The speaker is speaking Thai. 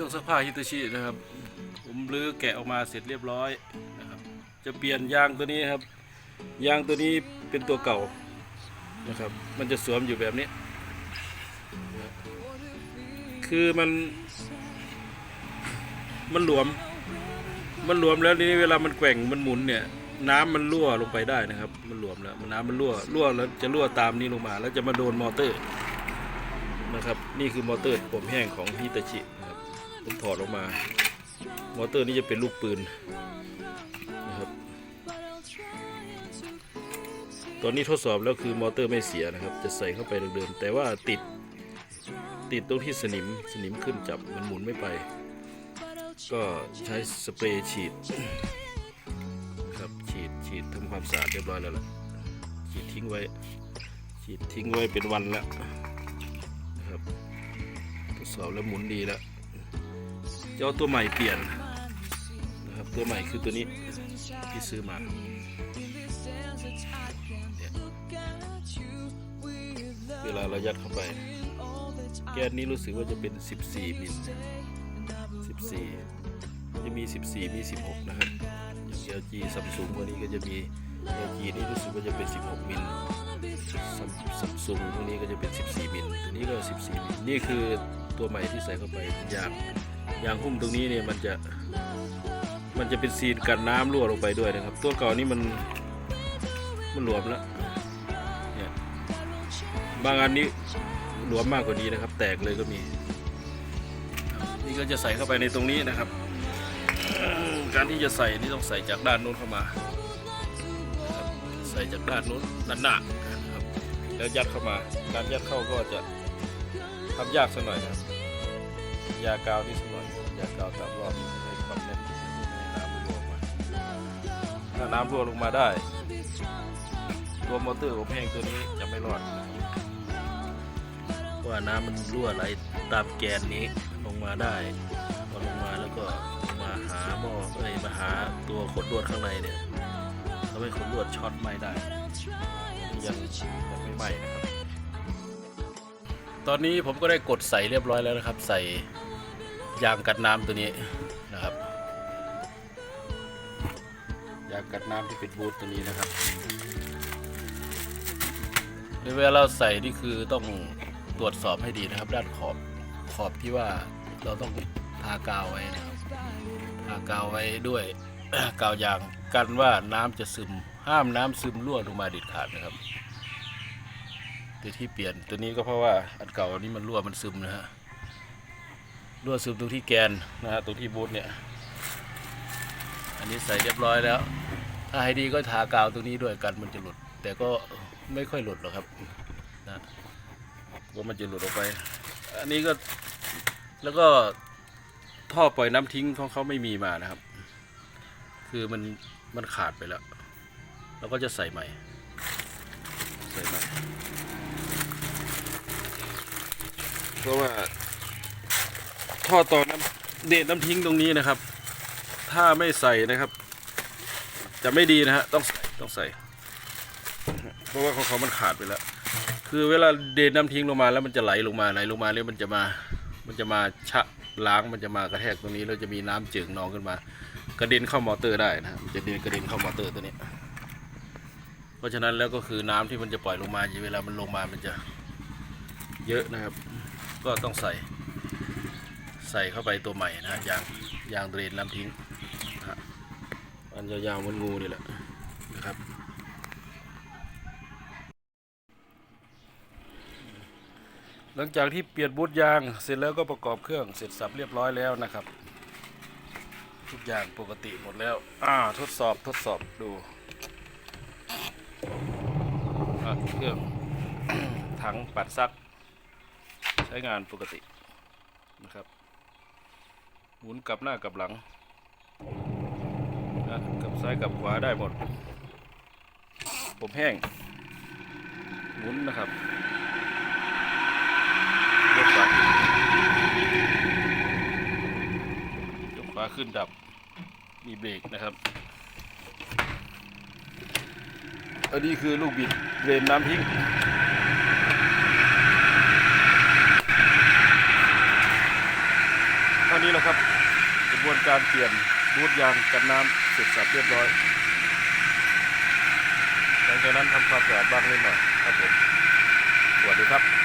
รื่องซักผ้าฮิตาชินะครับ ผมรื้อแกะออกมาเสร็จเรียบร้อยนะครับจะเปลี่ยนยางตัวนี้ครับ ยางตัวนี้เป็นตัวเก่านะครับ มันจะสวมอยู่แบบนี้ คือมัน มันหลวม มันหลวมแล้วนี้เวลามันแกว่งมันหมุนเนี่ย น้ำมันรั่วลงไปได้นะครับ มันหลวมแล้วมันน้ำมันรั่วรั่วแล้วจะรั่วตามนี้ลงมา แล้วจะมาโดนมอเตอร์นะครับ นี่คือมอเตอร์ผมแห้งของฮิตาชิ ผมถอดออกมา มอเตอร์นี้จะเป็นลูกปืนนะครับ ตอนนี้ทดสอบแล้วคือมอเตอร์ไม่เสียนะครับ จะใส่เข้าไปเดิมๆแต่ว่าติดติดตรงที่สนิมสนิมขึ้นจับมันหมุนไม่ไป ก็ใช้สเปรย์ฉีดครับฉีดฉีดทำความสะอาดเรียบร้อยแล้วล่ะฉีดทิ้งไว้ฉีดทิ้งไว้เป็นวันแล้วนะครับทดสอบแล้วหมุนดีแล้ว จะเอาตัวใหม่เปลี่ยนนะครับตัวใหม่คือตัวนี้ที่ซื้อมาเวลาเรายัดเข้าไป แก๊สนี้รู้สึกว่าจะเป็น 14มิล14 จะมี 14 มี 16 นะครับอย่าง LG Samsung ตัวนี้ก็จะมี LG นี่รู้สึกว่าจะเป็น 16 มิล Samsung ตัวนี้ก็จะเป็น 14 มิลตัวนี้ก็ 14 มิลนี่คือตัวใหม่ที่ใส่เข้าไปยาง ยางหุ้มตรงนี้เนี่ยมันจะมันจะเป็นซีนกันน้ำรั่วลงไปด้วยนะครับ ตัวเก่านี่มันมันหลวมแล้วเนี่ยบางอันนี้หลวมมากกว่านี้นะครับ แตกเลยก็มี นี่ก็จะใส่เข้าไปในตรงนี้นะครับ การที่จะใส่นี่ต้องใส่จากด้านนู้นเข้ามาใส่จากด้านนู้นด้านหน้าครับแล้วยัดเข้ามา การยัดเข้าก็จะทำยากสักหน่อยนะครับ ยากาวนี่สักหน่อยยากาวตามรอบให้ความแน่นไม่ให้น้ำรั่วออกมาถ้าน้ำรั่วลงมาได้ ตัวมอเตอร์ผมแห้งตัวนี้จะไม่รอดเพราะว่าน้ำมันรั่วไหลตามแกนนี้ลงมาได้พอลงมาแล้วก็มาหาหม้อเอ้ยมาหาตัวขดลวดข้างในเนี่ยทำให้ขดลวดช็อตไหม้ได้ยังยังไม่ไหม้นะครับ ตอนนี้ผมก็ได้กดใส่เรียบร้อยแล้วนะครับ ใส่ ยางกันน้ำตัวนี้นะครับยางกันน้ำที่เป็นบูทตัวนี้นะครับในเวลาเราใส่นี่คือต้องตรวจสอบให้ดีนะครับ ด้านขอบขอบที่ว่าเราต้องทากาวไว้นะครับทากาวไว้ด้วยกาวยางกันว่าน้ำจะซึมห้ามน้ำซึมรั่วลงมาเด็ดขาดนะครับแต่ที่เปลี่ยนตัวนี้ก็เพราะว่าอันเก่าอันนี้มันรั่วมันซึมนะฮะ รั่วซึมตรงที่แกนนะฮะตรงที่บูทเนี่ย อันนี้ใส่เรียบร้อยแล้ว ถ้าให้ดีก็ทากาวตรงนี้ด้วยกันมันจะหลุด แต่ก็ไม่ค่อยหลุดหรอกครับนะว่ามันจะหลุดออกไป อันนี้ก็แล้วก็ท่อปล่อยน้ำทิ้งของเขาไม่มีมานะครับ คือมันมันขาดไปแล้วเราก็จะใส่ใหม่ ใส่ใหม่ เพราะว่า ท่อต่อน้ำเดนน้ำทิ้งตรงนี้นะครับ ถ้าไม่ใส่นะครับ จะไม่ดีนะฮะต้องใส่ต้องใส่ เพราะว่าของเขามันขาดไปแล้ว คือเวลาเดนน้ำทิ้งลงมาแล้วมันจะไหลลงมาไหลลงมาแล้วมันจะมา มันจะมาชะล้างมันจะมากระแทกตรงนี้แล้วจะมีน้ำจืดนองขึ้นมา กระเด็นเข้ามอเตอร์ได้นะมันจะเด็นกระเด็นเข้ามอเตอร์ตัวนี้ เพราะฉะนั้นแล้วก็คือน้ำที่มันจะปล่อยลงมาเวลามันลงมามันจะเยอะนะครับ ก็ต้องใส่ ใส่เข้าไปตัวใหม่นะยางยางเดรนน้ำทิ้งนะอันยาวๆมันงูนี่แหละนะครับหลังจากที่เปลี่ยนบูทยางเสร็จแล้วก็ประกอบเครื่องเสร็จสับเรียบร้อยแล้วนะครับ ทุกอย่างปกติหมดแล้ว อ่าทดสอบทดสอบดูเครื่องถังปัดซัก ใช้งานปกตินะครับ หมุนกลับหน้ากลับหลังนะกลับซ้ายกลับขวาได้หมด ผมแห้ง หมุนนะครับยกขวายกขวาขึ้นดับ มีเบรกนะครับ อันนี้คือลูกบิดเรนน้ำทิ้งอันานี้แหละครับ ระบวนการเปลี่ยนบูทยางกันน้ำเสร็จสับเรียบร้อย หลังจากนั้นทำความสะอาดบ้างนิดหน่อยครับผมสวัสดีครับ